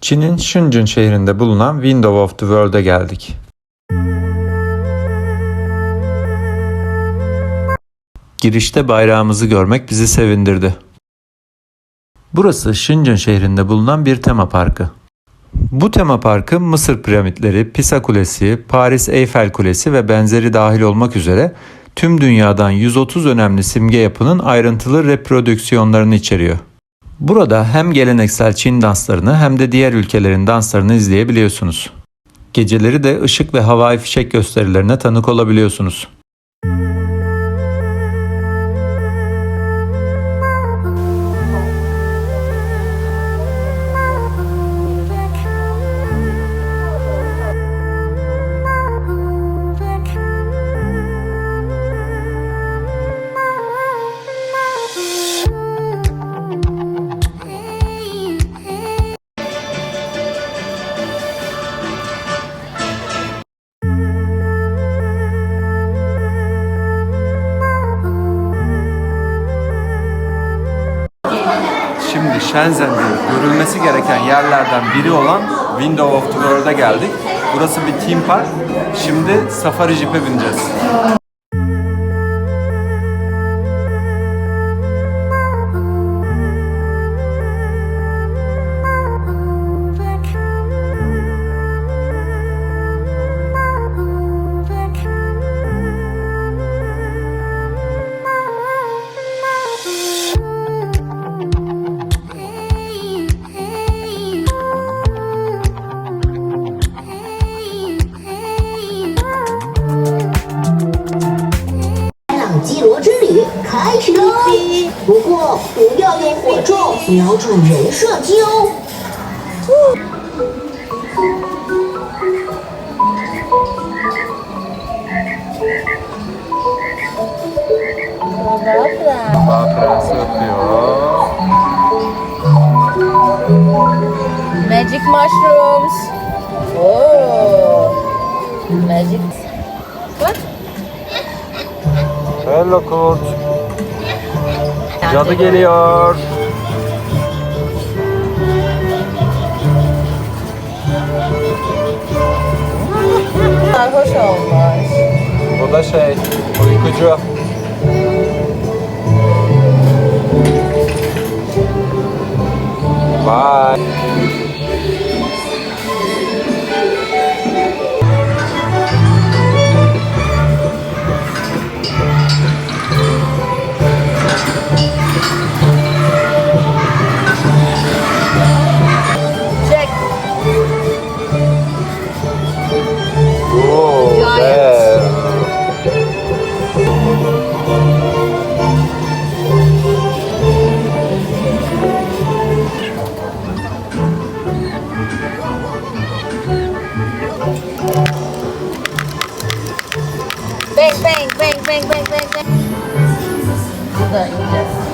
Çin'in Shenzhen şehrinde bulunan Window of the World'e geldik. Girişte bayrağımızı görmek bizi sevindirdi. Burası Shenzhen şehrinde bulunan bir tema parkı. Bu tema parkı Mısır piramitleri, Pisa Kulesi, Paris Eyfel Kulesi ve benzeri dahil olmak üzere tüm dünyadan 130 önemli simge yapının ayrıntılı reprodüksiyonlarını içeriyor. Burada hem geleneksel Çin danslarını hem de diğer ülkelerin danslarını izleyebiliyorsunuz. Geceleri de ışık ve havai fişek gösterilerine tanık olabiliyorsunuz. Şimdi Shenzhen'de görülmesi gereken yerlerden biri olan Window of the World'a geldik. Burası bir theme park. Şimdi safari jeep'e bineceğiz.《》开始喽！不过不要用火种瞄准人射击哦。Magic mushrooms Oh. Magic. What? Hello kurt. Cadı geliyor. Sarhoş olmuş. Bu da şey, uykucu. Bye. break, break, break, break. Sudah.